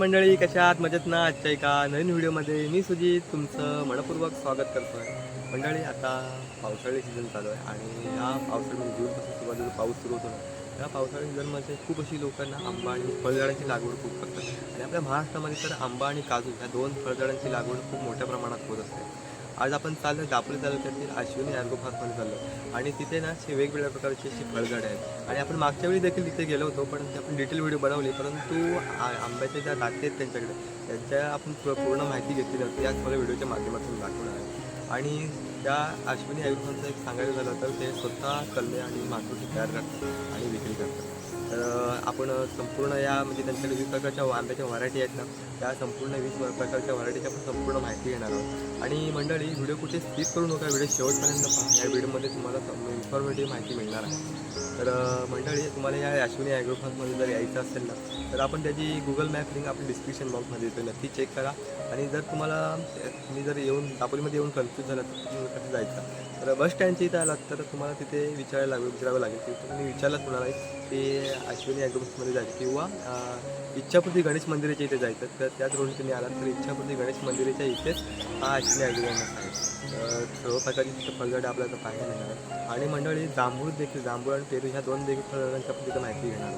मंडळी कशा आहात? मजेत ना? आजच्या एका नवीन व्हिडिओमध्ये मी सुजित तुमचं मनपूर्वक स्वागत करतोय. मंडळी आता पावसाळी सीझन चालू आहे आणि या पावसाळ्यामध्ये जूनपासून सुरुवातीला पाऊस सुरू होतो ना या पावसाळी सीझनमध्ये खूप अशी लोकांना आंबा आणि फळझाडांची लागवड खूप करतात. आणि आपल्या महाराष्ट्रामध्ये तर आंबा आणि काजू या दोन फळझाडांची लागवड खूप मोठ्या प्रमाणात होत असते. आज आपण चाललो दापोली तालुक्यातील अश्विनी ॲग्रो पार्कमध्ये चाललो आणि तिथे ना असे वेगवेगळ्या प्रकारचे अशी फळझाडे आहेत. आणि आपण मागच्या वेळी देखील तिथे गेलो होतो पण आपण डिटेल व्हिडिओ बनवली परंतु आंब्याच्या ज्या दाते आहेत त्यांच्याकडे त्यांच्या आपण पूर्ण माहिती घेतली नव्हती या मला व्हिडिओच्या माध्यमातून दाखवणार आहे. आणि त्या अश्विनी ॲग्रो एक सांगायचं झालं तर ते स्वतः कल्ले आणि मातोटी तयार करतात आणि विक्री करतात. तर आपण संपूर्ण या म्हणजे त्यांच्याकडे वीस प्रकारच्या आंब्याच्या व्हरायटी आहेत ना त्या संपूर्ण वीस प्रकारच्या व्हरायटीची आपण संपूर्ण माहिती घेणार आहोत. आणि मंडळी व्हिडिओ कुठे स्किप करू नका. व्हिडिओ शेवटपर्यंत पहा. या व्हिडिओमध्ये तुम्हाला इन्फॉर्मेटिव्ह माहिती मिळणार आहे. तर मंडळी तुम्हाला या अश्विनी ॲग्रो फार्ममध्ये जर यायचं असेल ना तर आपण त्याची गुगल मॅप लिंक आपण डिस्क्रिप्शन बॉक्समध्ये देतो नक्की चेक करा. आणि जर तुम्हाला तुम्ही जर येऊन दापोलीमध्ये येऊन कन्फ्यूज झाला तर तुम्ही कसं जायचं? तर बस स्टँडच्या इथं आलात तर तुम्हाला तिथे विचारायला लागेल विचारावं लागेल की तुम्ही विचारलात कुणाला की अश्विनी ॲग्रोमध्ये जायचं? किंवा इच्छापूर्ती गणेश मंदिराच्या इथे जायचं? तर त्याच रोडने तुम्ही आलात तर इच्छापूर्ती गणेश मंदिराच्या इथेच हा अश्विनी ॲग्रोमस आहेत सर्व प्रकारची तिथं फळझाडे आपल्याला पाहायला मिळणार आणि मंडळी जांभूळ देखील जांभूळ आणि पेरू ह्या दोन देखील फळझाडांची तिथं माहिती घेणार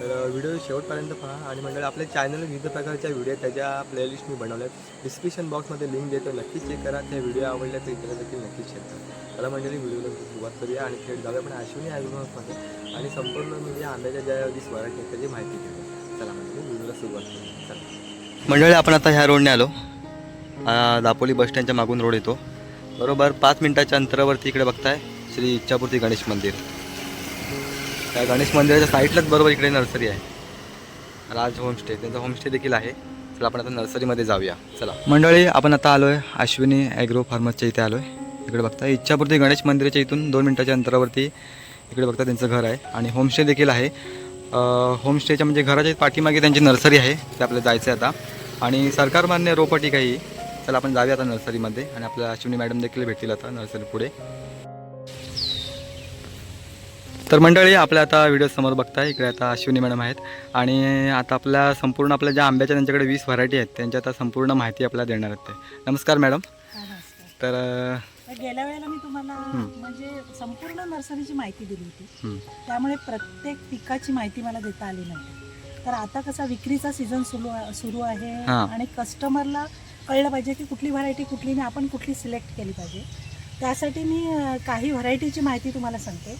तर व्हिडिओ शेवटपर्यंत पहा आणि मंडळी आपल्या चॅनल विविध प्रकारच्या व्हिडिओ त्याच्या प्लेलिस्ट मी बनवल्यात. डिस्क्रिप्शन बॉक्समध्ये लिंक देतो नक्की चेक करा. त्या व्हिडिओ आवडल्या तर इतर देखील नक्की चेक करा. चला मंडळी व्हिडिओला सुरुवात करूया आणि थेट जाऊया पण अश्विनी ॲग्रोमध्ये आणि संपूर्ण म्हणजे आंब्याच्या ज्या वीस व्हरायटी त्याची माहिती घेऊया. चला मंडळी व्हिडिओला सुरुवात करूया. चला. मंडळी आपण आता ह्या रोडने आलो. दापोली बस स्टँडच्या मागून रोड येतो. बरोबर पाच मिनिटाच्या अंतरावरती इकडे बघताय श्री इच्छापूर्ती गणेश मंदिर. त्या गणेश मंदिराच्या साईडलाच बरोबर इकडे नर्सरी आहे. राज होमस्टे त्यांचा होमस्टे देखील आहे. चला आपण आता नर्सरीमध्ये जाऊया. चला. मंडळी आपण आता आलो आहे अश्विनी ॲग्रो फार्मसच्या इथे आलो आहे इकडे बघता इच्छापूर्ती गणेश मंदिराच्या इथून दोन मिनिटाच्या अंतरावरती इकडे बघता त्यांचं घर आहे. आणि होमस्टे देखील आहे. होमस्टेच्या म्हणजे घराच्या पाठीमागे त्यांची नर्सरी आहे. ते आपल्याला जायचं आहे आता. आणि सरकारमान्य रोपटी काही चला आपण जाऊया आता नर्सरीमध्ये आणि आपल्या अश्विनी मॅडम देखील भेटतील आता नर्सरी पुढे. तर मंडळी आपल्या आता व्हिडिओ समोर बघताय इकडे आता अश्विनी मॅडम आहेत. आणि आता आपल्या संपूर्ण आपल्या ज्या आंब्याच्या त्यांच्याकडे वीस व्हरायटी आहेत त्यांच्या आता संपूर्ण माहिती आपल्याला देणार आहेत ते. नमस्कार मॅडम. तर गेल्या वेळेला मी तुम्हाला म्हणजे संपूर्ण नर्सरीची माहिती दिली होती. त्यामुळे प्रत्येक पिकाची माहिती मला देता आली नव्हती तर आता कसा विक्रीचा सीझन सुरू सुरू आहे. आणि कस्टमरला कळलं पाहिजे की कुठली व्हरायटी कुठली नाही आपण कुठली सिलेक्ट केली पाहिजे. त्यासाठी मी काही व्हरायटीची माहिती तुम्हाला सांगते.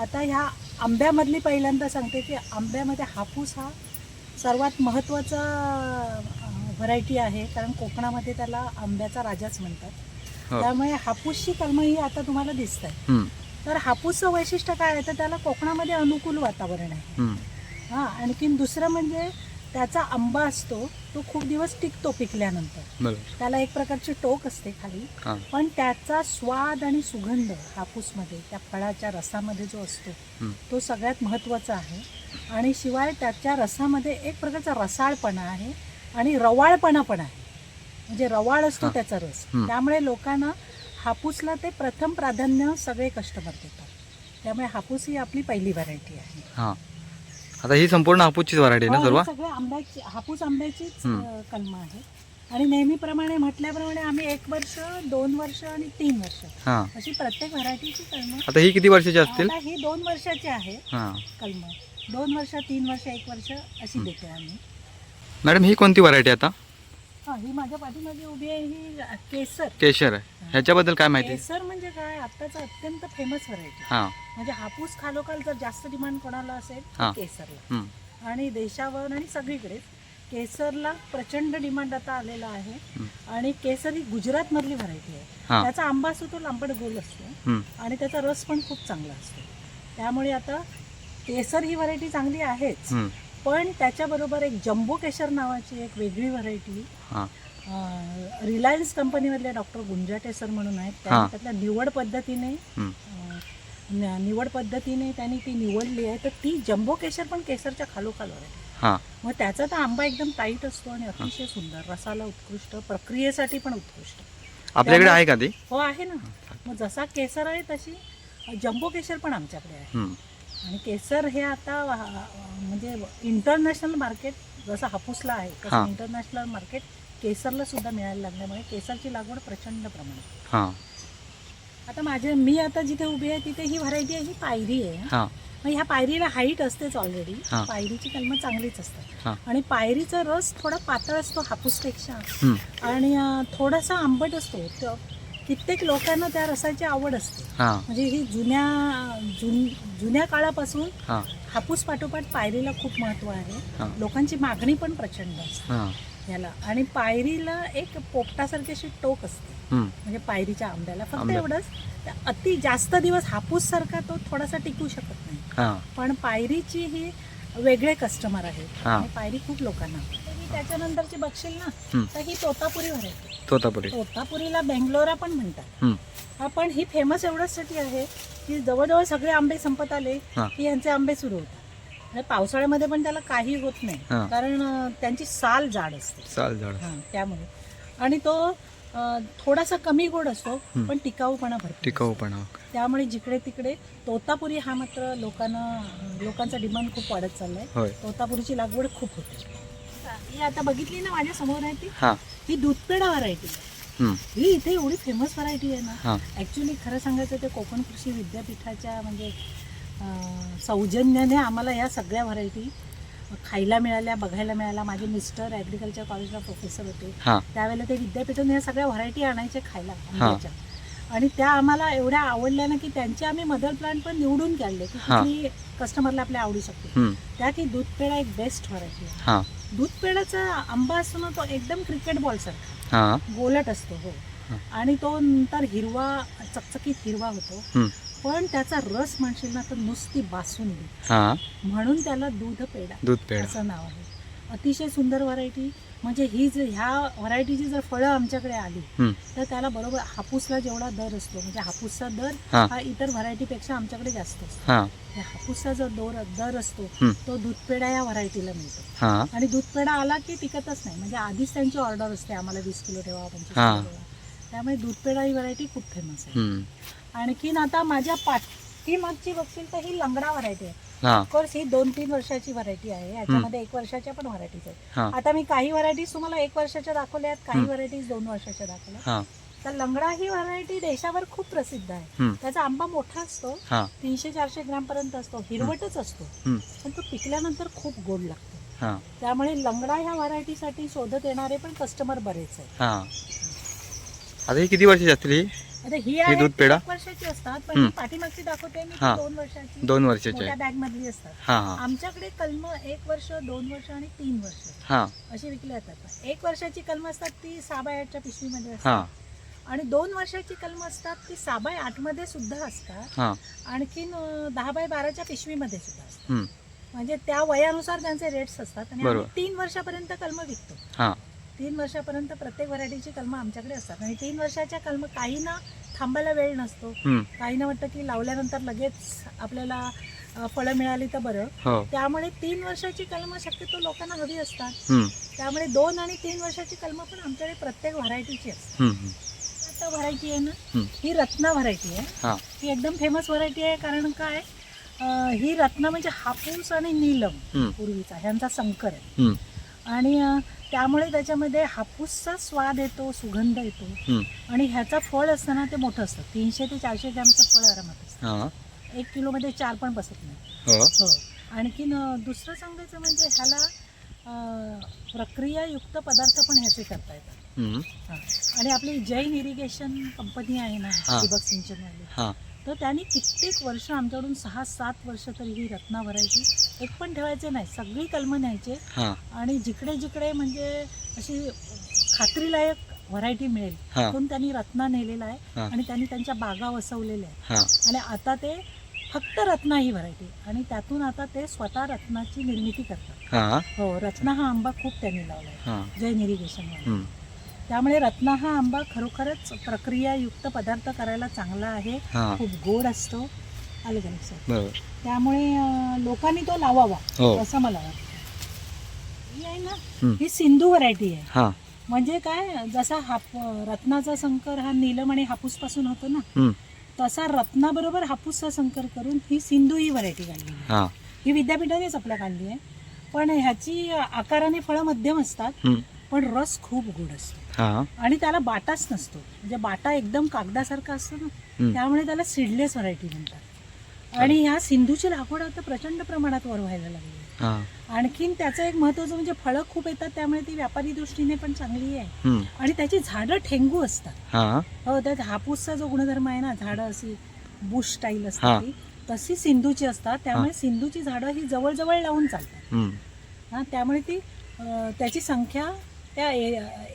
आता ह्या आंब्यामधली पहिल्यांदा सांगते की आंब्यामध्ये हापूस हा सर्वात महत्त्वाचा व्हरायटी आहे. कारण कोकणामध्ये त्याला आंब्याचा राजाच म्हणतात. हो. त्यामुळे हापूसची कलमं ही आता तुम्हाला दिसत आहे तर हापूसचं वैशिष्ट्य काय आहे? तर त्याला कोकणामध्ये अनुकूल वातावरण आहे. हं, हां आणखीन दुसरं म्हणजे त्याचा आंबा असतो तो खूप दिवस टिकतो पिकल्यानंतर. त्याला एक प्रकारची टोक असते खाली. पण त्याचा स्वाद आणि सुगंध हापूसमध्ये त्या फळाच्या रसामध्ये जो असतो तो सगळ्यात महत्त्वाचा आहे. आणि शिवाय त्याच्या रसामध्ये एक प्रकारचा रसाळपणा आहे आणि रवाळपणा पण आहे. म्हणजे रवाळ असतो. त्याचा रस. त्यामुळे लोकांना हापूसला ते प्रथम प्राधान्य सगळे कस्टमर देतात. त्यामुळे हापूस ही आपली पहिली व्हरायटी आहे. हां. आता ही संपूर्ण हापूसचीच व्हरायटी आहे ना हो, सर्व? सगळे आंब्याची हापूस आंब्याचीच. अ, कलमं आहे. आणि नेहमीप्रमाणे म्हटल्याप्रमाणे आम्ही एक वर्ष दोन वर्ष आणि तीन वर्ष हां. अशी प्रत्येक व्हरायटीची कलमं आता ही किती वर्षाची असतील? आता ही दोन वर्षाची आहे हां. कलम. दोन वर्ष तीन वर्ष एक वर्ष अशी देते आम्ही. मॅडम ही कोणती व्हरायटी आता? हा ही माझ्या पाठीमागे उभी आहे ही केसर. केशर आहे. ह्याच्याबद्दल काय माहिती? केसर म्हणजे काय? आत्ताच अत्यंत फेमस व्हरायटी हां. म्हणजे हापूस खालोखाल जर जास्त डिमांड कोणाला असेल हा. तर केसरला आणि देशावर आणि सगळीकडे केसरला प्रचंड डिमांड आता आलेला आहे. हं. आणि केसर ही गुजरात मधली व्हरायटी आहे. हां. त्याचा आंबा असतो तो लांबट गोल असतो. हं, आणि त्याचा रस पण खूप चांगला असतो. त्यामुळे आता केसर ही व्हरायटी चांगली आहेच. पण त्याच्याबरोबर एक जम्बो केशर नावाची एक वेगळी व्हरायटी हां. रिलायन्स कंपनीमधले डॉक्टर गुंजाटे सर म्हणून आहेत. हा. त्यातल्या निवड पद्धतीने हं, अं, न- निवड पद्धतीने त्यांनी ती निवडली आहे. तर ती जम्बो केशर पण केसरच्या खालोखाल आहे हां. मग त्याचा तर आंबा एकदम टाईट असतो आणि अतिशय सुंदर रसाला उत्कृष्ट प्रक्रियेसाठी पण उत्कृष्ट. आपल्याकडे आहे का ती? हो आहे ना. मग जसा केसर आहे तशी जम्बो केशर पण आमच्याकडे आहे. हं, आणि केसर हे आता म्हणजे इंटरनॅशनल मार्केट जसं हापूसला आहे. तसं इंटरनॅशनल मार्केट केसरला सुद्धा मिळायला लागल्यामुळे केसरची लागवड प्रचंड प्रमाणात आता माझे मी आता जिथे उभी आहे तिथे ही व्हरायटी आहे ही पायरी आहे हां मग ह्या पायरीला हाईट असतेच ऑलरेडी. पायरीची कलमं चांगलीच. असतात आणि पायरीचा रस थोडा पातळ असतो हापूसपेक्षा. आणि थोडासा आंबट असतो कित्येक लोकांना त्या रसाची आवड असते. हां. म्हणजे ही जुन्या जुन जुन्या काळापासून हां. हापूस पाठोपाठ पायरीला खूप महत्त्व हा. आहे लोकांची मागणी पण प्रचंड असते हां. याला. आणि पायरीला एक पोपटासारखी अशी टोक असते. हम्म. म्हणजे पायरीच्या आंब्याला. फक्त आंब्या. एवढंच. त्या अति जास्त दिवस हापूस सारखा तो थोडासा टिकू शकत नाही. हां. पण पायरीची ही वेगळे कस्टमर आहेत. हा. आणि पायरी खूप लोकांना आवडते. तर ही त्याच्यानंतरची बघशील ना हम्म. तर ही तोतापुरी व्हरायटी. तोतापुरी. तोतापुरीला बेंगलोरा पण म्हणतात. हम्म. हा पण ही फेमस एवढ्यासाठी आहे की जवळजवळ सगळे आंबे संपत आले हा. की यांचे आंबे सुरू होतात. म्हणजे पावसाळ्यामध्ये पण त्याला काही होत. नाही. कारण त्यांची साल जाड असते. झाड हा त्यामुळे. आणि तो थोडासा कमी गोड असतो. पण टिकाऊपणा भरपूर टिकाऊपणा त्यामुळे जिकडे तिकडे तोतापुरी हा मात्र लोकांना लोकांचा डिमांड खूप वाढत चाललाय. तोतापुरीची लागवड खूप होते. ही आता बघितली ना माझ्यासमोर आहे ती? हां. ही दूधपेढा व्हरायटी हम्म. ही इथे एवढी फेमस व्हरायटी आहे ना. हां. ॲक्च्युली खरं सांगायचं ते कोकण कृषी विद्यापीठाच्या म्हणजे अं, सौजन्याने आम्हाला या सगळ्या व्हरायटी खायला मिळाल्या बघायला मिळाल्या. माझे मिस्टर ॲग्रिकल्चर कॉलेजला प्रोफेसर होते. हां. त्यावेळेला ते विद्यापीठाने या सगळ्या व्हरायटी आणायचे खायला आंब्याच्या. आणि त्या आम्हाला एवढ्या आवडल्या ना की त्यांचे आम्ही मदर प्लांट पण निवडून काढले की हा. कुठली कस्टमरला आपल्या आवडू शकते. हम्म. त्या की दूध पेढा एक बेस्ट व्हरायटी आहे. हां. दूध पेढाचा आंबा असतो ना तो एकदम क्रिकेट बॉल सारखा. हां. गोलट असतो हो. हा. आणि तो नंतर हिरवा चकचकीत हिरवा होतो. हम्म. पण त्याचा रस म्हणशील ना तर नुसती बासुंदी. हां. म्हणून त्याला दूध पेढा दूध पेढा असं नाव आहे. अतिशय सुंदर व्हरायटी म्हणजे ही जर ह्या व्हरायटीची जर फळं आमच्याकडे आली. तर त्याला बरोबर हापूसला जेवढा दर असतो म्हणजे हापूसचा दर हा. इतर व्हरायटीपेक्षा आमच्याकडे जास्त असतो हापूसचा जो दर दर असतो. तो दूधपेढा या व्हरायटीला मिळतो आणि दूधपेढा आला की टिकतच नाही म्हणजे आधीच त्यांची ऑर्डर असते आम्हाला वीस किलो ठेवा पंचवीस. किलो ठेवा त्यामुळे दूधपेढा ही व्हरायटी खूप फेमस आहे. आणखीन आता माझ्या पाठीमागची बघशील तर ही लंगडा व्हरायटी आहे. हां. ऑफकोर्स ही दोन तीन वर्षाची व्हरायटी आहे. याच्यामध्ये एक वर्षाच्या पण व्हरायटीज आहेत. हां. आता मी काही व्हरायटीज तुम्हाला एक वर्षाच्या दाखवल्या आहेत काही हम्म. व्हरायटीज दोन वर्षाच्या दाखवल्या हां. तर लंगडा ही व्हरायटी देशावर खूप प्रसिद्ध आहे. त्याचा आंबा मोठा असतो हां. तीनशे चारशे ग्रॅम पर्यंत असतो हिरवटच असतो. हम्म. पण तो पिकल्यानंतर खूप गोड लागतो. हां. त्यामुळे लंगडा ह्या व्हरायटीसाठी शोधत येणारे पण कस्टमर बरेच आहेत. हां. आता ही किती वर्षाची असतील ही? आता ही आहे दूध पेढा? एक वर्षाची असतात पण हम्म. पाठीमागची दाखवते मी ती हा. दोन वर्षाची दोन वर्षाची मोठ्या आहे. बॅग मधली असतात. हां हां. आमच्याकडे कलम एक वर्ष दोन वर्ष आणि तीन वर्ष हां. अशी विकली जातात. एक वर्षाची कलम असतात ती सहा बाय आठच्या पिशवीमध्ये हां. असतात आणि दोन वर्षाची कलम असतात ती सहा बाय आठमध्ये सुद्धा असतात. हां. आणखीन अं, दहा बाय बाराच्या पिशवीमध्ये सुद्धा असतात. हम्म. म्हणजे त्या वयानुसार त्यांचे रेट्स असतात आणि आम्ही बरोबर. तीन वर्षापर्यंत कलम विकतो. हां. तीन वर्षापर्यंत प्रत्येक व्हरायटीची कलमं आमच्याकडे असतात. आणि तीन वर्षाच्या कलम काही ना थांबायला वेळ नसतो हम्म. काही ना वाटतं की लावल्यानंतर लगेच आपल्याला फळं मिळाली तर बरं हो त्यामुळे तीन वर्षाची कलमं शक्यतो लोकांना हवी असतात. त्यामुळे दोन आणि तीन वर्षाची कलमं पण आमच्याकडे प्रत्येक व्हरायटीची असतात. हम्म. आता व्हरायटी आहे ना. ही रत्ना व्हरायटी आहे हां एकदम फेमस व्हरायटी आहे कारण काय ही रत्न म्हणजे हापूस आणि नीलम. पूर्वीचा ह्यांचा संकर आहे. आणि त्यामुळे त्याच्यामध्ये हापूसचा स्वाद येतो सुगंध येतो. आणि ह्याचं फळ असतं ना ते मोठं असतं. तीनशे ते चारशे ग्रॅमचं फळ आरामात असतं. एक किलोमध्ये चार पण बसत नाही. हो. हो. आणखीन दुसरं सांगायचं म्हणजे ह्याला प्रक्रियायुक्त पदार्थ पण ह्याचे करता येतात. आणि आपली जैन इरिगेशन कंपनी आहे ना. ठिबक सिंचनवाली. तर त्यांनी कित्येक वर्ष आमच्याकडून सहा सात वर्ष तरी ही रत्ना भरायची. एक पण ठेवायचे नाही. सगळी कलमं न्यायचे. हां. आणि जिकडे जिकडे म्हणजे अशी खात्रीलायक व्हरायटी मिळेल तिथून त्यांनी रत्ना नेलेला आहे. आणि त्यांनी त्यांच्या बागा वसवलेल्या आहेत. आणि आता ते फक्त रत्ना ही व्हरायटी. आणि त्यातून आता ते स्वतः रत्नाची निर्मिती करतात. हां. रत्ना हा आंबा खूप त्यांनी लावला आहे. जैन इरिगेशन हम्म. त्यामुळे रत्ना हा आंबा खरोखरच प्रक्रियायुक्त पदार्थ करायला चांगला आहे. हां. खूप गोड असतो. आलं का लक्षात? बरोबर. त्यामुळे अं, लोकांनी तो लावावा हो. असं मला वाटतं. ही आहे ना हम्म. ही सिंधू व्हरायटी आहे. हां. म्हणजे काय जसा हाप रत्नाचा संकर हा नीलम आणि हापूसपासून होतो ना हम्म. तसा रत्नाबरोबर हापूसचा संकर करून ही सिंधू ही व्हरायटी काढली आहे. हां. ही विद्यापीठानेच आपल्या काढली आहे. पण ह्याची आकाराने फळं मध्यम असतात. पण रस खूप गोड असतो. हा. आणि त्याला बाटाच नसतो. म्हणजे बाटा एकदम कागदासारखा असतो ना. त्यामुळे त्याला सीडलेस व्हरायटी म्हणतात. आणि ह्या सिंधूची लागवड आता प्रचंड प्रमाणात वर व्हायला लागली आणखीन त्याचं एक महत्वाचं म्हणजे फळं खूप येतात त्यामुळे ती व्यापारी दृष्टीने पण चांगली आहे. आणि त्याची झाडं ठेंगू असतात. हा. त्यात हापूसचा जो गुणधर्म आहे ना झाडं अशी बुश स्टाईल. असतात ती तशी सिंधूची असतात. त्यामुळे सिंधूची झाडं ही जवळजवळ लावून चालतात. हा त्यामुळे ती त्याची संख्या त्या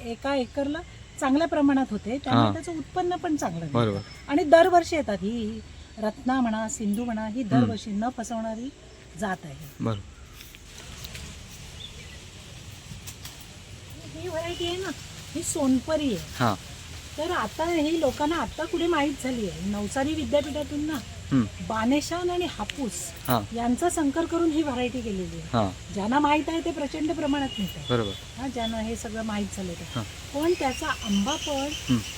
एका एकरला चांगल्या प्रमाणात होते. त्यामुळे. त्याचं उत्पन्न पण चांगलं मिळतं. आणि दरवर्षी येतात. ही रत्ना म्हणा सिंधू म्हणा ही दरवर्षी न फसवणारी जात आहे. ही व्हरायटी आहे ना ही सोनपरी आहे. हा. तर आता ही लोकांना आता कुठे माहीत झाली आहे. नवसारी विद्यापीठातून ना. बानेशान आणि हापूस यांचा संकर करून ही व्हरायटी केलेली आहे ज्यांना माहीत आहे ते प्रचंड प्रमाणात मिळत आहे बरोबर हा ज्यांना हे सगळं माहीत झालं हा. ते पण त्याचा आंबा पण.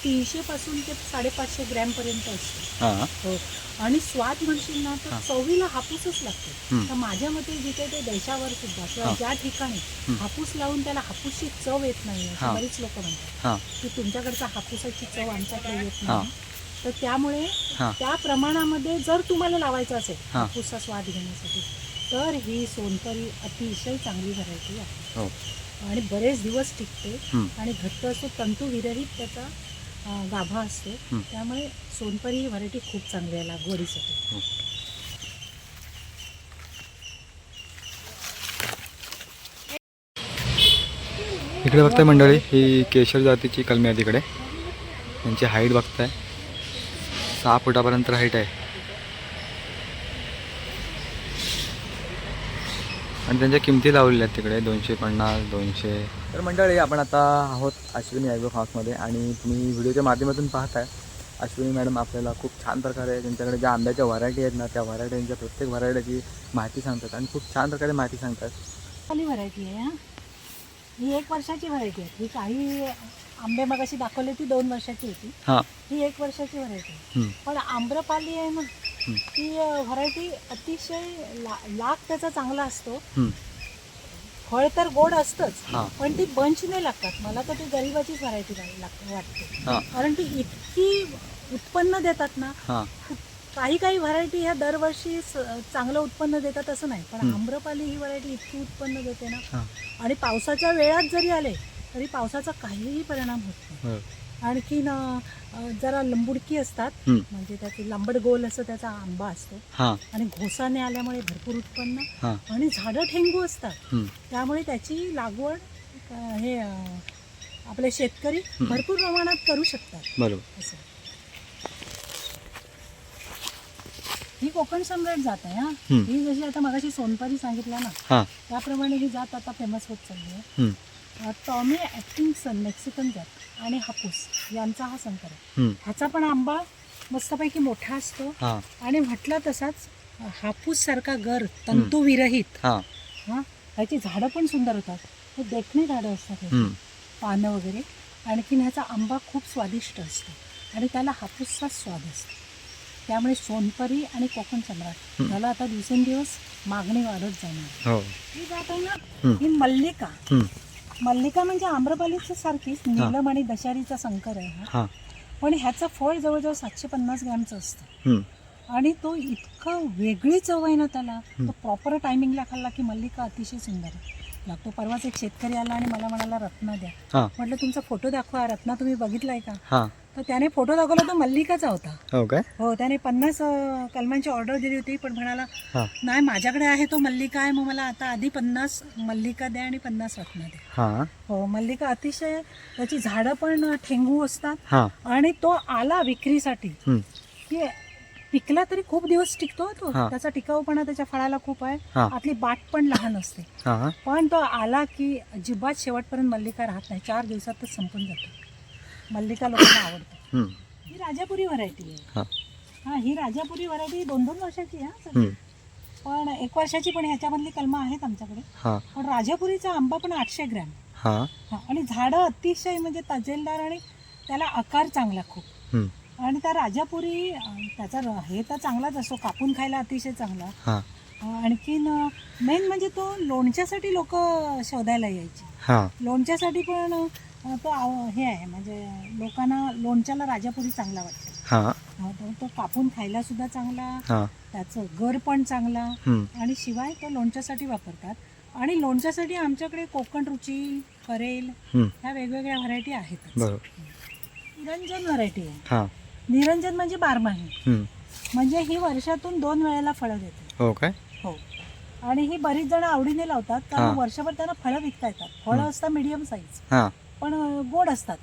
तीनशे पासून ते साडेपाचशे ग्रॅम पर्यंत असतो हा आणि स्वाद म्हणशील ना तर. चवीला हापूसच लागतो. तर माझ्या मते जिथे ते देशावर सुद्धा किंवा. ज्या ठिकाणी. हापूस लावून त्याला हापूसची चव येत नाही बरीच लोक म्हणतात की तुमच्याकडचा हापूसाची चव आमच्याकडे येत. नाही तर त्यामुळे हा त्या प्रमाणामध्ये जर तुम्हाला लावायचं असेल हा. हापूसचा स्वाद घेण्यासाठी तर ही सोनपरी अतिशय चांगली व्हरायटी आहे हो आणि बरेच दिवस टिकते. आणि घट्ट असतो तंतुविरहित त्याचा अं, गाभा असतो. त्यामुळे सोनपरी ही व्हरायटी खूप चांगली आहे लागवडीसाठी हो. इकडे बघताय मंडळी ही केशर जातीची कलमी आहे तिकडे त्यांची हाईट बघताय सहा फुटापर्यंत हाईट आहे. आणि त्यांच्या किमती लावलेल्या आहेत तिकडे दोनशे पन्नास दोनशे. तर मंडळी आपण आता आहोत अश्विनी ॲग्रो फार्म्समध्ये आणि तुम्ही व्हिडिओच्या माध्यमातून पाहताय. अश्विनी मॅडम आपल्याला खूप छान प्रकारे त्यांच्याकडे ज्या आंब्याच्या व्हरायटी आहेत ना त्या व्हरायटींच्या प्रत्येक व्हरायटीची माहिती सांगतात आणि खूप छान प्रकारे माहिती सांगतात. खाली व्हरायटी आहे हा. ही एक वर्षाची व्हरायटी आहे. ही काही आंबे मगाशी दाखवले ती दोन वर्षाची होती. हां. ही एक वर्षाची व्हरायटी पण आम्रपाली आहे ना. ती व्हरायटी अतिशय ला लाख त्याचा चांगला असतो. हम्म, फळ तर गोड असतंच पण ती बंच नाही लागतात. मला तर ती गरीबाचीच व्हरायटी लागते वाटते. हां. कारण ती इतकी उत्पन्न देतात ना हां. काही काही व्हरायटी ह्या दरवर्षी स- चांगलं उत्पन्न देतात असं नाही. पण हम्म. आम्रपाली ही व्हरायटी इतकी उत्पन्न देते ना. हां. आणि पावसाच्या वेळात जरी आले तरी पावसाचा काहीही परिणाम होत नाही. बरोबर आणखीन जरा लंबुडकी असतात. म्हणजे त्याची लांबड गोल असं त्याचा आंबा असतो. हां. आणि घोसाने आल्यामुळे भरपूर उत्पन्न हां. आणि झाडं ठेंगू असतात. त्यामुळे त्याची लागवड हे आपले शेतकरी. भरपूर प्रमाणात करू शकतात. बरोबर. असं. ही कोकण सम्राट जात आहे हा. ही जशी आता मगाशी सोनपारी सांगितलं ना हां. त्याप्रमाणे ही जात आता फेमस होत चालली आहे. टॉमी ॲक्टिंगसन मेक्सिकन जात आणि हापूस यांचा हा संकर आहे. ह्याचा पण आंबा मस्तपैकी मोठा असतो हां. आणि म्हटलं तसाच हापूस सारखा गर तंतुविरहित हां. हा? ह्याची झाडं पण सुंदर होतात. हे देखणे झाडं असतात पानं वगैरे. आणखीन ह्याचा आंबा खूप स्वादिष्ट असतो आणि त्याला हापूसचा स्वाद असतो. त्यामुळे सोनपरी आणि कोकण सम्राट. ह्याला आता दिवसेंदिवस मागणी वाढत जाणार हो. ही. ही मल्लिका मल्लिका म्हणजे आम्रपालीच्या सारखीच नीलम आणि दशारीचा संकर आहे हा. हां. पण ह्याचं फळ जवळजवळ सातशे पन्नास ग्रॅमचं असतं. हम्म, आणि तो इतका वेगळी चव आहे ना त्याला. तो प्रॉपर टायमिंगला खाल्ला की मल्लिका अतिशय सुंदर आहे. लागतो परवाच एक शेतकरी आला आणि मला म्हणाला रत्ना द्या. हां. म्हटलं तुमचा फोटो दाखवा. रत्ना तुम्ही बघितलाय का? हां. तर त्याने फोटो दाखवला तो मल्लिकाचा होता. हो काय? हो त्याने पन्नास अं, कलमांची ऑर्डर दिली होती पण म्हणाला हां. नाही माझ्याकडे आहे तो मल्लिका आहे मग मला आता आधी पन्नास मल्लिका द्या आणि पन्नास रत्ना द्या. हां. हो मल्लिका अतिशय त्याची झाडं पण ठेंगू असतात हां. आणि तो आला विक्रीसाठी. हम्म, की पिकला तरी खूप दिवस टिकतो तो. हा. त्याचा टिकाऊपणा त्याच्या फळाला खूप आहे. हां. आतली बाट पण लहान असते. हां. पण तो आला की अजिबात शेवटपर्यंत मल्लिका राहत नाही. चार दिवसातच संपून जातो. मल्लिका लोकांना आवडते. ही राजापुरी व्हरायटी आहे. हां. हा ही राजापुरी व्हरायटी दोन दोन वर्षाची आहे हा सगळी. पण एक वर्षाची पण ह्याच्यामधली कलमं आहेत आमच्याकडे. हां. पण राजापुरीचा आंबा पण आठशे ग्रॅम. हां. हा आणि झाडं अतिशय म्हणजे तजेलदार आणि त्याला आकार चांगला खूप. हम्म, आणि त्या राजापुरी अं, त्याचा र- हे तर चांगलाच असतो कापून खायला अतिशय चांगला. हां. अं, आणखीन मेन म्हणजे तो लोणच्यासाठी लोक शोधायला यायचे. हां. लोणच्यासाठी पण तो आव- हे आहे म्हणजे लोकांना लोणच्याला राजापुरी चांगला वाटतो. हां. तो- तो कापून खायला सुद्धा चांगला हां. त्याचं गर पण चांगला हम्म. आणि शिवाय तो लोणच्यासाठी वापरतात. आणि लोणच्यासाठी आमच्याकडे कोकण रुची करेल हम्म. ह्या वेगवेगळ्या व्हरायटी आहेत बरोबर. निरंजन व्हरायटी आहे. हां. निरंजन म्हणजे बारमाही. हम्म. म्हणजे ही वर्षातून दोन वेळेला फळं देते. हो काय? हो. आणि ही बरीच जण आवडीने लावतात कारण हा. वर्षभर त्यांना फळं विकता येतात. फळं. असतात मीडियम साईज हां. पण गोड असतात.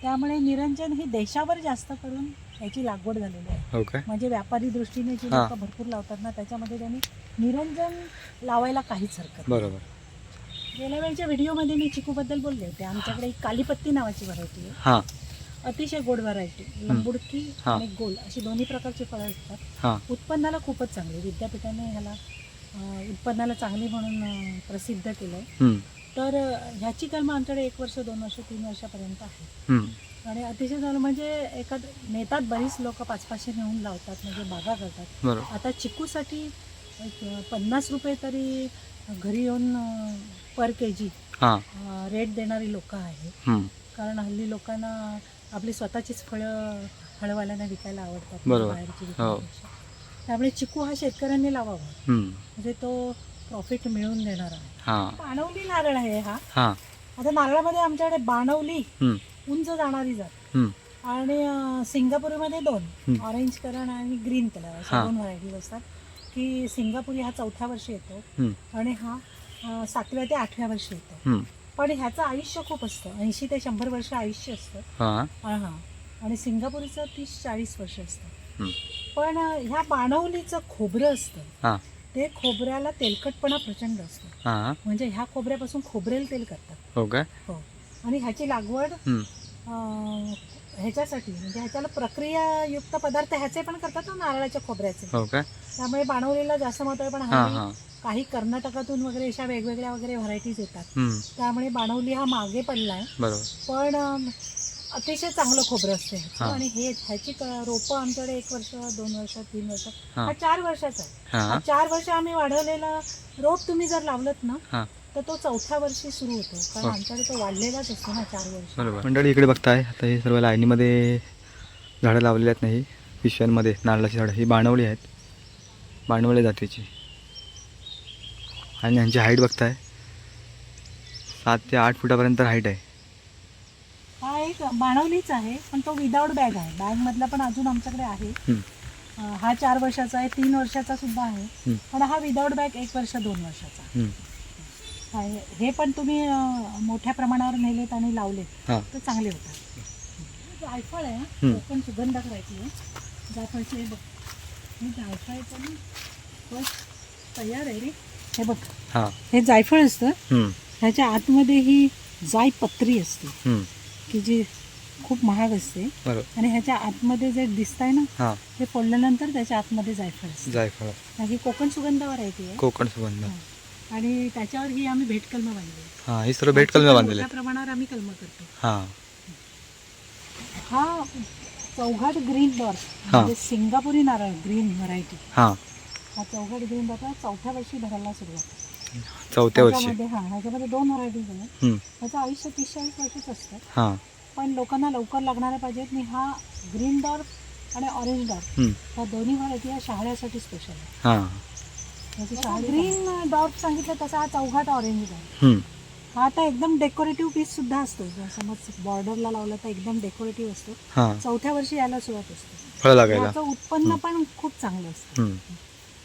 त्यामुळे निरंजन ही देशावर जास्त करून याची लागवड झालेली आहे. म्हणजे व्यापारी दृष्टीने जी. लोक भरपूर लावतात ना त्याच्यामध्ये त्यांनी निरंजन लावायला काहीच हरकत. बरोबर. गेल्या वेळच्या व्हिडिओमध्ये मी चिकूबद्दल बोलले होते. आमच्याकडे एक कालीपत्ती नावाची व्हरायटी आहे. अतिशय गोड व्हरायटी. लंबुडकी. आणि गोल अशी दोन्ही प्रकारची फळं असतात. उत्पन्नाला खूपच चांगली. विद्यापीठाने ह्याला उत्पन्नाला चांगली म्हणून प्रसिद्ध केलं हम्म. तर ह्याची कलमं आमच्याकडे एक वर्ष दोन वर्ष तीन वर्षापर्यंत आहे. आणि अतिशय चांगलं म्हणजे एखाद नेतात बरीच लोक पाच पाचशे नेऊन लावतात म्हणजे बागा करतात बरोबर आता चिकूसाठी एक पन्नास रुपये तरी घरी येऊन पर के जी हां रेट देणारी लोक आहेत. कारण हल्ली लोकांना आपली स्वतःचीच फळं फळवाल्यांना विकायला आवडतात. बाहेरची हो. त्यामुळे चिकू हा शेतकऱ्यांनी लावावा. म्हणजे तो प्रॉफिट मिळवून देणार आहे हां बाणवली नारळ आहे हा हां आता नारळामध्ये आमच्याकडे बाणवली हम्म. उंच जाणारी जात हम्म. आणि अं, सिंगापुरीमध्ये दोन. ऑरेंज कलर आणि ग्रीन कलर हा. अशा दोन व्हरायटीज असतात की सिंगापुरी हा चौथ्या वर्षी येतो हम्म. आणि हा अं, सातव्या ते आठव्या वर्षी येतो हम्म. पण ह्याचं आयुष्य खूप असतं ऐंशी ते शंभर वर्ष आयुष्य असतं हां आणि सिंगापुरीचं तीस चाळीस वर्ष असतं हम्म. पण अं, ह्या बाणवलीचं खोबरं असतं हां ते खोबऱ्याला तेलकटपणा प्रचंड असतो. हां. म्हणजे ह्या खोबऱ्यापासून खोबरेल तेल करतात. हो काय हो. आणि ह्याची लागवड हम्म. अं, ह्याच्यासाठी म्हणजे ह्याच्याला प्रक्रियायुक्त पदार्थ ह्याचे पण करतात ना नारळाच्या खोबऱ्याचे. हो त्यामुळे बाणवलेला जास्त महत्त्व आहे पण हां हल्ली हां. काही कर्नाटकातून वगैरे अशा वेगवेगळ्या वगैरे व्हरायटीज येतात. हम्म. त्यामुळे बाणवली हा मागे पडलाय. बरोबर. पण अं, अतिशय चांगलं खोबरं असतं. हा. आणि हे ह्याची क- रोपं आमच्याकडे एक वर्ष दोन वर्ष तीन वर्ष हा. हा चार वर्षाचा आहे. हा. हां चार वर्ष आम्ही वाढवलेला रोप तुम्ही जर लावलत ना हां. तर तो चौथ्या वर्षी सुरू होतो. कारण हो. आमच्याकडे तो वाढलेलाच असतो ना चार वर्ष. बरोबर. मंडळी इकडे बघताय आता हे सर्व लाईनीमध्ये झाडं लावलेली आहेत नाही पिशव्यांमध्ये नारळाची झाडं ही बाणवली आहेत. बाणवली जातीची. आणि यांची हाईट बघताय सात ते आठ फुटापर्यंत हाईट आहे. एक बाणवलीच आहे पण तो विदाऊट बॅग आहे बॅग मधला पण अजून आमच्याकडे आहे. अं, हा चार वर्षाचा आहे तीन वर्षाचा सुद्धा आहे. पण हा विदाऊट बॅग एक वर्ष दोन वर्षाचा हम्म. आहे. हे पण तुम्ही अं, मोठ्या प्रमाणावर नेलेत आणि लावलेत हां तर चांगले होतात जायफळ आहे. कोकण सुगंध करायची आहे जायफळची हे बघ हे जायफळ पण बस तयार आहे रे हे बघ हां हे जायफळ असतं हम्म. ह्याच्या आतमध्ये ही जायपत्री असते हम्म. की जी खूप महाग असते. बरोबर. आणि ह्याच्या आतमध्ये जे दिसतंय ना हां. हे फोडल्यानंतर त्याच्या आतमध्ये जायफळ असते. जायफळ. ही कोकण सुगंध व्हरायटी आहे. कोकण सुगंध. आणि त्याच्यावर ही आम्ही भेटकलमं बांधली. हां ही सर्व भेट कलमे बांधलेले मोठ्या प्रमाणावर आम्ही कलम करतो. हां. हा चौघाट ग्रीन डॉर्फ हा. म्हणजे सिंगापुरी नारळ ग्रीन व्हरायटी. हां. हा चौघाट ग्रीन डॉर्फ हा चौथ्या वर्षी धरायला सुरुवात. चौथ्या वर्षी. ह्याच्यामध्ये हा ह्याच्यामध्ये दोन व्हरायटीज आहेत. हम्म. त्याचं आयुष्य तीस चाळीस वर्षच असतं. हां. पण लोकांना लवकर लागणाऱ्या पाहिजेत. आणि हा ग्रीन डॉर्फ आणि ऑरेंज डॉर्फ हम्म. ह्या दोन्ही व्हरायटी या शहाळ्यासाठी स्पेशल आहे हां. ग्रीन डॉर्फ सांगितलं तसा हा चौघाट ऑरेंज हम्म. हा आता एकदम डेकोरेटिव्ह पीस सुद्धा असतो. जर समज बॉर्डरला लावला तर एकदम डेकोरेटिव्ह असतो. हां. चौथ्या वर्षी याला सुरुवात असते. फळं लागायला. उत्पन्न पण खूप चांगलं असतं. हम्म.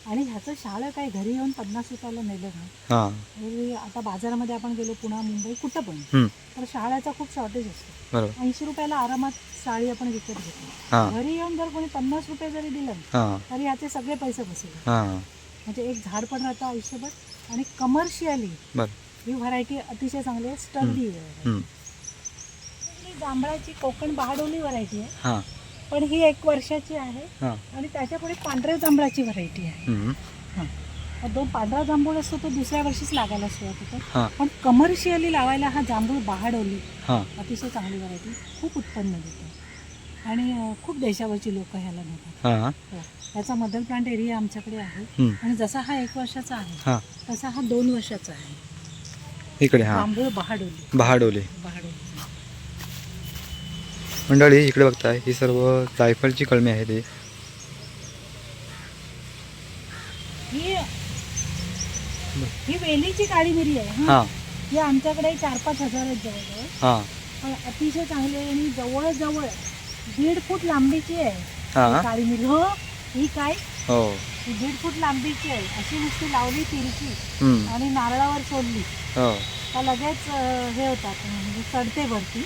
आणि ह्याचं शाळा काय घरी येऊन पन्नास रुपयाला नेलं ना हां. आता बाजारामध्ये आपण गेलो पुणा मुंबई कुठं पण. तर शाळाचा खूप शॉर्टेज असतो. ऐंशी रुपयाला आरामात साडी आपण विकत घेतो. घरी येऊन जर कोणी पन्नास रुपये जरी दिलं हां. तरी याचे सगळे पैसे बसले. हां. म्हणजे एक झाड पण राहतं आयुष्यभर आणि कमर्शियली ही व्हरायटी अतिशय चांगली आहे स्टर्डी. ही जांभळाची कोकण बहाडोली व्हरायटी आहे. पण ही एक वर्षाची आहे. हां. आणि त्याच्यापुढे पांढऱ्या जांभळाची व्हरायटी आहे. हम्म. हा. दोन पांढरा जांभूळ असतो तो दुसऱ्या वर्षीच लागायला सुरुवात होतो. हां. पण कमर्शियली लावायला हा जांभूळ बहाडोली हां. अतिशय चांगली व्हरायटी खूप उत्पन्न देते. आणि अं, खूप देशावरची लोक ह्याला नेतात. हां. हो. ह्याचा मदर प्लांट एरिया आमच्याकडे आहे. हम्म. आणि जसा हा एक वर्षाचा आहे हां. तसा हा दोन वर्षाचा आहे. इकडे हां. बांबूळ बहाडोली बहाडोली बहाडोली मंडळी इकडे बघताय ही सर्व जायफळची कलमे आहेत ही ही वेलीची काळी मिरी आहे हं. हां. आमच्याकडे चार पाच हजार आहेत जवळजवळ. हां. पण अतिशय चांगली आहे आणि जवळजवळ दीड फूट लांबीची आहे हां. काळी मिरी हो ही काय? हो. ही दीड फूट लांबीची आहे. अशी नुसती लावली तिरकी. आणि नारळावर सोडली. हो. का लगेच हे होतात म्हणजे चढते वरती.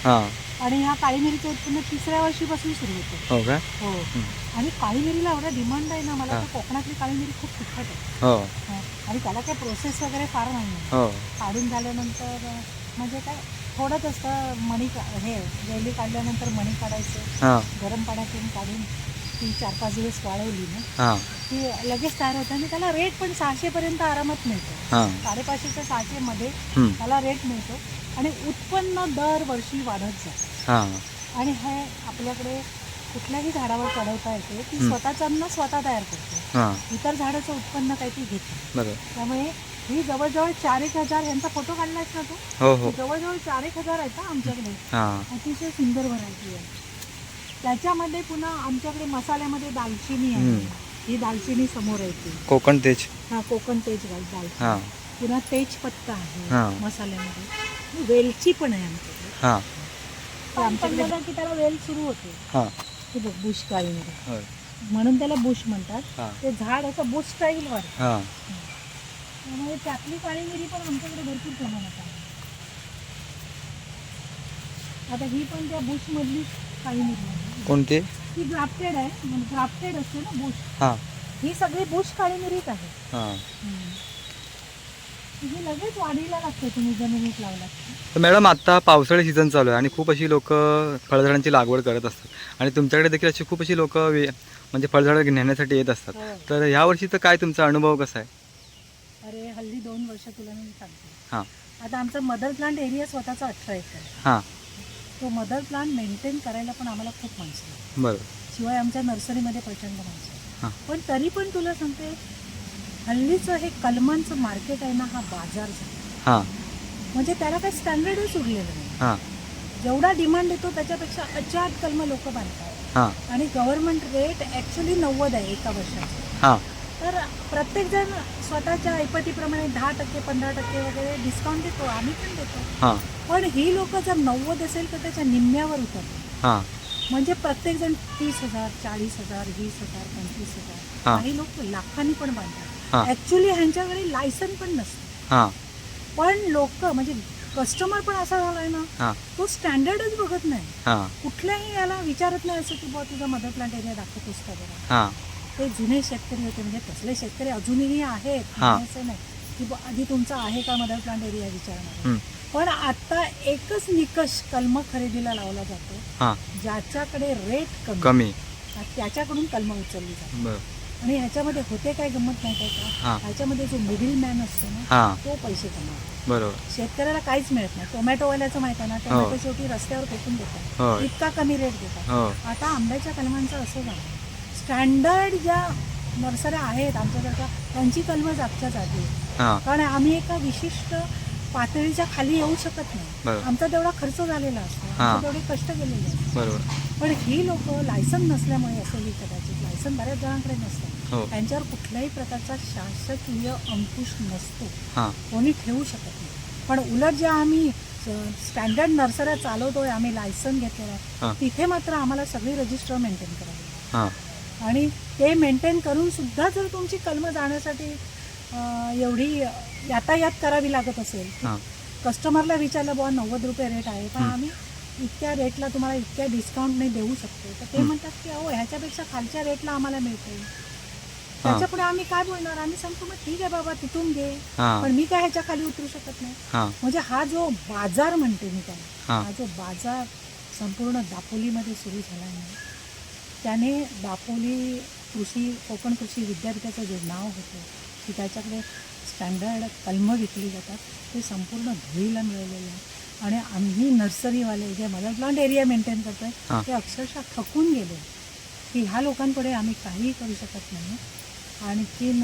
आणि ह्या काळी मिरीचं उत्पन्न तिसऱ्या वर्षीपासून सुरू होतं. हो का? हो. आणि काळी मिरीला एवढा डिमांड आहे ना मला. तर कोकणातली काळी मिरी खूप तिखट आहे. हो. हा. आणि त्याला काही प्रोसेस वगैरे फार नाही हो. काढून झाल्यानंतर म्हणजे काय थोडंच असतं मणी हे वेली काढल्यानंतर मणी काढायचं हां. गरम पाण्यातून काढून ती चार पाच दिवस वाळवली ना हां. ती लगेच तयार होते आणि त्याला रेट पण सहाशेपर्यंत आरामात मिळतो. हां. साडेपाचशे ते सहाशेमध्ये हम्म. त्याला रेट मिळतो आणि उत्पन्न दरवर्षी वाढत जातं. हां. आणि हे आपल्याकडे कुठल्याही झाडावर चढवता येते ती हम्म. स्वतःचं अन्न स्वतः तयार करते. हां. इतर झाडाचं उत्पन्न काही ती घेत. नाही बरोबर. त्यामुळे ही जवळजवळ चार एक हजार यांचा फोटो काढलायस ना तू? हो हो. जवळजवळ चार एक हजार आहेत हा आमच्याकडे. हां. अतिशय सुंदर व्हरायटी आहे. त्याच्यामध्ये पुन्हा आमच्याकडे मसाल्यामध्ये दालचिनी आहे. ही दालचिनी समोर येते. कोकण तेज. हा कोकण तेज घाल दालचिनी. हां. पुन्हा तेजपत्ता आहे हा. मसाल्यामध्ये. वेलची पण आहे आमच्याकडे. हां. की त्याला वेल सुरू होते. हां. ते बघ बुश काळीमध्ये. होय. म्हणून त्याला बुश म्हणतात. हां. ते झाड असं बुश स्टाईल वर. हां. त्यामुळे त्यातली काळी मिरी पण आमच्याकडे भरपूर प्रमाणात आहे. आता ही पण त्या बुश मधली काळी मिरी आहे. कोणती? ही ग्राफ्टेड आहे म्हणजे ग्राफ्टेड असते ना बुश. हां. ही सगळी बुश काळी मिरीच आहे. हां. ही लगेच वाढीला लागते तुम्ही जमिनीत लावला. तर मॅडम आता पावसाळी सीझन चालू आहे आणि खूप अशी लोक फळझाडांची लागवड करत असतात. आणि तुमच्याकडे देखील अशी खूप अशी लोक म्हणजे फळझाडं नेण्यासाठी येत असतात. हो. तर ह्या वर्षीचं काय तुमचा अनुभव कसा आहे? अरे हल्ली दोन वर्ष तुला मी सांगते. हां. आता आमचा मदर प्लांट एरिया स्वतःचा अठरा एकर आहे. हां. तो मदर प्लांट मेंटेन करायला पण आम्हाला खूप माणसं. बरोबर शिवाय आमच्या नर्सरीमध्ये प्रचंड माणसं हां. आहेत. पण तरी पण तुला सांगते हल्लीचं हे कलमांचं मार्केट आहे ना हा बाजार झाला. हां. म्हणजे त्याला काही स्टँडर्डच उरलेलं नाही. हां. जेवढा डिमांड येतो त्याच्यापेक्षा अचाट कलम लोक बांधतात. हां. आणि गव्हर्नमेंट रेट ॲक्च्युली नव्वद आहे एका वर्षाचा. हां. तर प्रत्येकजण स्वतःच्या ऐपतीप्रमाणे दहा टक्के पंधरा टक्के वगैरे डिस्काउंट देतो आम्ही पण देतो. हां. पण ही लोक जर नव्वद असेल तर त्याच्या निम्म्यावर उतरतात. हां. म्हणजे प्रत्येकजण तीस हजार चाळीस हजार वीस हजार पंचवीस हजार. हां. काही लोक लाखांनी पण बांधतात. ऍक्च्युली ह्यांच्याकडे लायसन पण नसतं. हां. पण लोक म्हणजे कस्टमर पण असा झालाय ना तो स्टँडर्डच बघत नाही. हां. कुठल्याही याला विचारत नाही असं की बुवा तुझा मदर प्लांट एरिया दाखवतोस का बरं हां. ते जुने शेतकरी होते म्हणजे तसले शेतकरी अजूनही आहेत हां. नाही असं नाही की बुवा आधी तुमचा आहे का मदर प्लांट एरिया विचारणार. हं. पण आता एकच निकष कलम खरेदीला लावला जातो हां. ज्याच्याकडे रेट कमी कमी. त्याच्याकडून कलम उचलली जाते. बरं. आणि ह्याच्यामध्ये होते काय गंमत नाही काय का? हां. ह्याच्यामध्ये जो मिडिल मॅन असतो ना हां. तो पैसे कमावतो. बरोबर. शेतकऱ्याला काहीच मिळत नाही. टोमॅटोवाल्याचं माहिती आहे ना टोमॅटो शेवटी रस्त्यावर फेकून देतात. हो. इतका कमी रेट देतात. हो. आता आंब्याच्या कलमांचं असं झालं. स्टँडर्ड ज्या नर्सऱ्या आहेत आमच्यासारख्या त्यांची कलमं जागच्या जागी आहेत. हां. कारण आम्ही एका विशिष्ट पातळीच्या खाली येऊ शकत नाही. बरोबर. आमचा तेवढा खर्च झालेला असतो. हां. आमचे तेवढे कष्ट केलेले असतात. बरोबर. पण ही लोक लायसन नसल्यामुळे असेल कदाचित लायसन बऱ्याच जणांकडे नसतं. हो. त्यांच्यावर कुठल्याही प्रकारचा शासकीय अंकुश नसतो. हां. कोणी ठेवू शकत नाही. पण उलट ज्या आम्ही स्टँडर्ड नर्सऱ्या चालवतोय आम्ही लायसन घेतलेलं हां. आहे तिथे मात्र आम्हाला सगळी रजिस्टर मेंटेन करावी. हां. आणि ते मेंटेन करून सुद्धा जर तुमची कलमं जाण्यासाठी एवढी यातायात करावी लागत असेल हां. कस्टमरला विचारलं बुवा नव्वद रुपये रेट आहे. पण. आम्ही इतक्या रेटला तुम्हाला इतक्या डिस्काउंटने देऊ शकतो. तर ते. म्हणतात की अहो ह्याच्यापेक्षा खालच्या रेटला आम्हाला मिळते. त्याच्या पुढे आम्ही काय बोलणार? आम्ही सांगतो मग ठीक आहे बाबा तिथून घे. हां. पण मी काय ह्याच्या खाली उतरू शकत नाही. हां. म्हणजे हा जो बाजार म्हणते मी त्याला हां. हा जो बाजार संपूर्ण दापोलीमध्ये सुरू झाला आहे. ना त्याने दापोली कृषी कोकण कृषी विद्यापीठाचं जे नाव होतं की त्याच्याकडे स्टँडर्ड कलमं विकली जातात ते संपूर्ण धुळीला मिळवलेलं आहे आणि आम्ही नर्सरीवाले जे मदर प्लांट एरिया मेंटेन. करतोय ते अक्षरशः थकून गेले की ह्या लोकांपुढे आम्ही काहीही करू शकत नाही आणखीन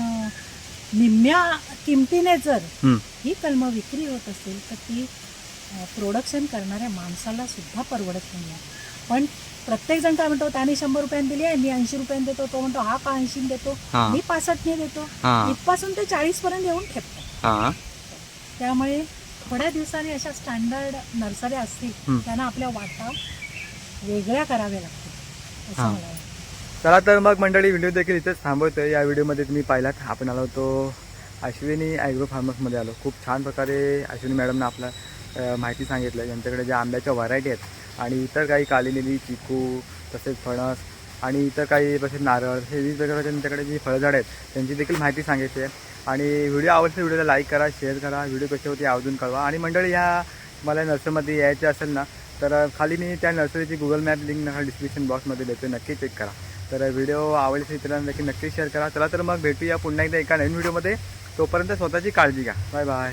निम्म्या किमतीने जर. ही कलमं विक्री होत असेल तर ती प्रोडक्शन करणाऱ्या माणसाला सुद्धा परवडत नाही पण प्रत्येकजण काय म्हणतो त्याने शंभर रुपयांनी दिली आहे मी ऐंशी रुपयांनी देतो. तो म्हणतो हा का ऐंशी देतो? हां. मी पासष्टने देतो. हां. इथपासून ते चाळीस पर्यंत येऊन ठेपतात हां. त्यामुळे थोड्या दिवसांनी अशा स्टँडर्ड नर्सऱ्या असतील. त्यांना आपल्या वाटा वेगळ्या कराव्या लागतील असं हां. मला वाटतं. चला तर मग मंडळी व्हिडिओ देखील इथेच थांबवतोय. या व्हिडिओमध्ये तुम्ही पाहिलात आपण आलो होतो अश्विनी ॲग्रो फार्मर्समध्ये आलो. खूप छान प्रकारे अश्विनी मॅडमनं आपला अ, माहिती सांगितलं. यांच्याकडे ज्या आंब्याच्या व्हरायटी आहेत आणि इतर काही कालीनेली चिकू तसेच फणस आणि इतर काही तसेच नारळ हे विविध प्रकारच्या त्यांच्याकडे जी फळझाडं आहेत त्यांची देखील माहिती सांगायची आहे. आणि व्हिडिओ आवडते व्हिडिओला लाईक करा शेअर करा. व्हिडिओ कसे होते आवर्जून कळवा. आणि मंडळी ह्या मला नर्सरीमध्ये यायचे असेल ना तर खाली मी त्या नर्सरीची गुगल मॅप लिंक ना डिस्क्रिप्शन बॉक्समध्ये देतो नक्की चेक करा. तर व्हिडिओ आवडले इतरांना देखील नक्की शेअर करा. चला तर मग भेटूया पुन्हा एकदा एका नवीन व्हिडिओमध्ये तोपर्यंत स्वतःची काळजी घ्या. Bye bye